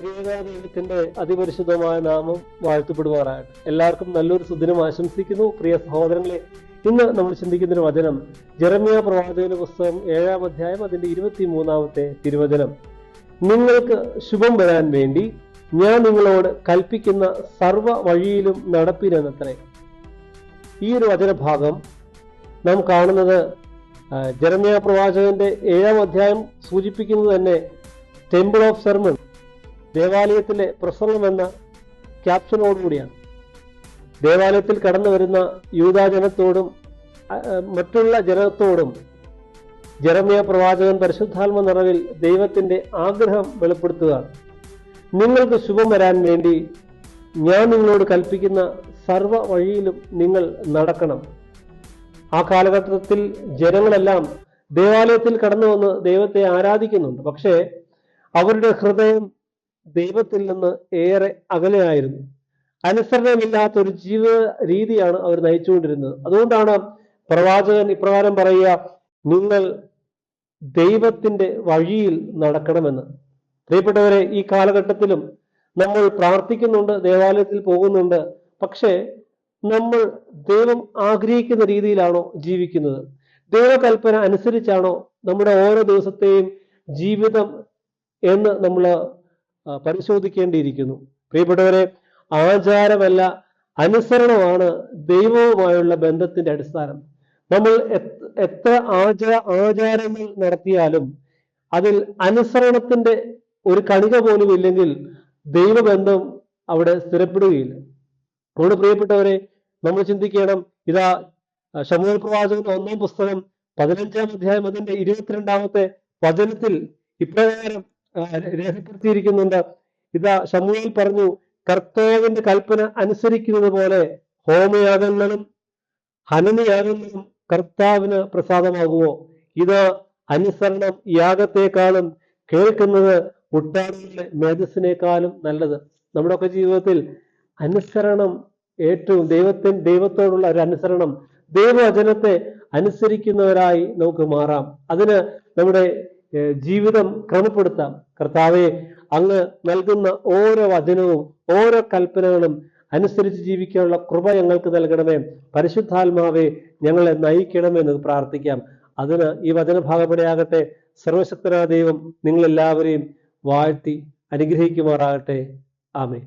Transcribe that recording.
പ്രിയകാദൈവത്തിന്റെ അതിപരിശുദ്ധമായ നാമം വാഴ്ത്തപ്പെടുമാറാകട്ടെ. എല്ലാവർക്കും നല്ലൊരു സുദിനം ആശംസിക്കുന്നു. പ്രിയ സഹോദരങ്ങളെ ഇന്ന് നമ്മൾ ചിന്തിക്കുന്ന ഒരു വചനം ജെറമിയ പ്രവാചകന്റെ പുസ്തകം ഏഴാം അധ്യായം അതിന്റെ ഇരുപത്തി മൂന്നാമത്തെ തിരുവചനം. നിങ്ങൾക്ക് ശുഭം വരാൻ വേണ്ടി ഞാൻ നിങ്ങളോട് കൽപ്പിക്കുന്ന സർവ വഴിയിലും നടപ്പിനെന്നത്രേ ഈ ഒരു വചനഭാഗം നാം കാണുന്നത് ജെറമിയ പ്രവാചകന്റെ ഏഴാം അധ്യായം സൂചിപ്പിക്കുന്നത് തന്നെ ടെമ്പിൾ ഓഫ് സെർമൺ ദേവാലയത്തിലെ പ്രസംഗം എന്ന ക്യാപ്ഷനോടുകൂടിയാണ് ദേവാലയത്തിൽ കടന്നു വരുന്ന യൂതാജനത്തോടും മറ്റുള്ള ജനത്തോടും ജെറമിയ പ്രവാചകൻ പരിശുദ്ധാത്മ നിറവിൽ ദൈവത്തിന്റെ ആഗ്രഹം വെളിപ്പെടുത്തുകയാണ്. നിങ്ങൾക്ക് ശുഭം വരാൻ വേണ്ടി ഞാൻ നിങ്ങളോട് കൽപ്പിക്കുന്ന സർവ വഴിയിലും നിങ്ങൾ നടക്കണം. ആ കാലഘട്ടത്തിൽ ജനങ്ങളെല്ലാം ദേവാലയത്തിൽ കടന്നു വന്ന് ദൈവത്തെ ആരാധിക്കുന്നുണ്ട്. പക്ഷേ അവരുടെ ഹൃദയം ദൈവത്തിൽ നിന്ന് ഏറെ അകലെയായിരുന്നു അനുസരണമില്ലാത്ത ഒരു ജീവിത രീതിയാണ് അവർ നയിച്ചുകൊണ്ടിരുന്നത്. അതുകൊണ്ടാണ് പ്രവാചകൻ ഇപ്രകാരം പറയുക നിങ്ങൾ ദൈവത്തിന്റെ വഴിയിൽ നടക്കണമെന്ന്. പ്രിയപ്പെട്ടവരെ ഈ കാലഘട്ടത്തിലും നമ്മൾ പ്രാർത്ഥിക്കുന്നുണ്ട് ദേവാലയത്തിൽ പോകുന്നുണ്ട്. പക്ഷേ നമ്മൾ ദൈവം ആഗ്രഹിക്കുന്ന രീതിയിലാണോ ജീവിക്കുന്നത്? ദൈവകൽപ്പന അനുസരിച്ചാണോ നമ്മുടെ ഓരോ ദിവസത്തെയും ജീവിതം എന്ന് നമ്മൾ പരിശോധിക്കേണ്ടിയിരിക്കുന്നു. പ്രിയപ്പെട്ടവരെ ആചാരമല്ല അനുസരണമാണ് ദൈവവുമായുള്ള ബന്ധത്തിന്റെ അടിസ്ഥാനം. നമ്മൾ എത്ര ആചാര ആചാരങ്ങൾ നടത്തിയാലും അതിൽ അനുസരണത്തിന്റെ ഒരു കണിക പോലും ഇല്ലെങ്കിൽ ദൈവബന്ധം അവിടെ സ്ഥിരപ്പെടുകയില്ല. അതുകൊണ്ട് പ്രിയപ്പെട്ടവരെ നമ്മൾ ചിന്തിക്കണം ഇതാ ഷമുൽ പ്രവാചകന്റെ ഒന്നാം പുസ്തകം പതിനഞ്ചാം അധ്യായം അതിന്റെ ഇരുപത്തിരണ്ടാമത്തെ വചനത്തിൽ ഇപ്രകാരം രേഖപ്പെടുത്തിയിരിക്കുന്നുണ്ട്. ഇതാ ഷമുവേൽ പറഞ്ഞു കർത്താവിന്റെ കൽപ്പന അനുസരിക്കുന്നത് പോലെ ഹോമയാഗങ്ങളും ഹനനയാഗങ്ങളും കർത്താവിന് പ്രസാദമാകുമോ? ഇത് അനുസരണം യാഗത്തെക്കാളും കേൾക്കുന്നത് മുട്ടാടുകളുടെ മേധസ്സിനേക്കാളും നല്ലത്. നമ്മുടെയൊക്കെ ജീവിതത്തിൽ അനുസരണം ഏറ്റവും ദൈവത്തിൻ ദൈവത്തോടുള്ള ഒരു അനുസരണം ദൈവവചനത്തെ അനുസരിക്കുന്നവരായി നമുക്ക് മാറാം. അതിന് നമ്മുടെ ജീവിതം ക്രമപ്പെടുത്താം. കർത്താവെ അങ്ങ് നൽകുന്ന ഓരോ വചനവും ഓരോ കൽപ്പനകളും അനുസരിച്ച് ജീവിക്കാനുള്ള കൃപ ഞങ്ങൾക്ക് നൽകണമേ. പരിശുദ്ധാത്മാവെ ഞങ്ങളെ നയിക്കണമെന്ന് പ്രാർത്ഥിക്കാം. അതിന് ഈ വചനഭാഗപടിയാകട്ടെ സർവശക്തനായ ദൈവം നിങ്ങളെല്ലാവരെയും വാഴ്ത്തി അനുഗ്രഹിക്കുമാറാകട്ടെ. ആമേ